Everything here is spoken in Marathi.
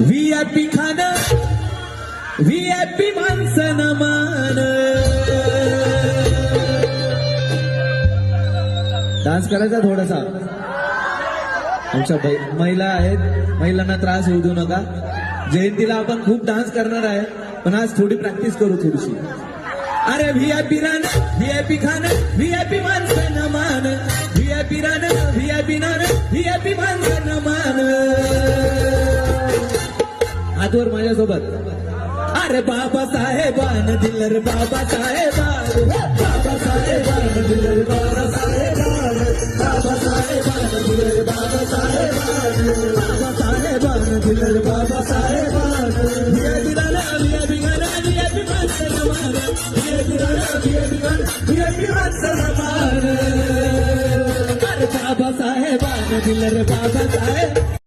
व्ही आय पी खाणं व्ही आय पी माणसं मान डान्स करायचा थोडासा. आमच्या महिला आहेत. महिलांना त्रास होऊ देऊ नका. जयंतीला आपण खूप डान्स करणार आहे. पण आज थोडी प्रॅक्टिस करू थोडीशी. अरे व्ही आय पी रान व्ही आय पी खान व्ही आय पी माणसं मान व्ही आय पी रान व्ही आय पी नान व्ही आय पी माणसं मान हातवर माझ्यासोबत अरे बाबा साहेबान, दिलर बाबा साहेबान। बाबा साहेबान, दिलर बाबा साहेबान। बाबा अरे बाबा साहेबान, दिलर बाबा साहेबान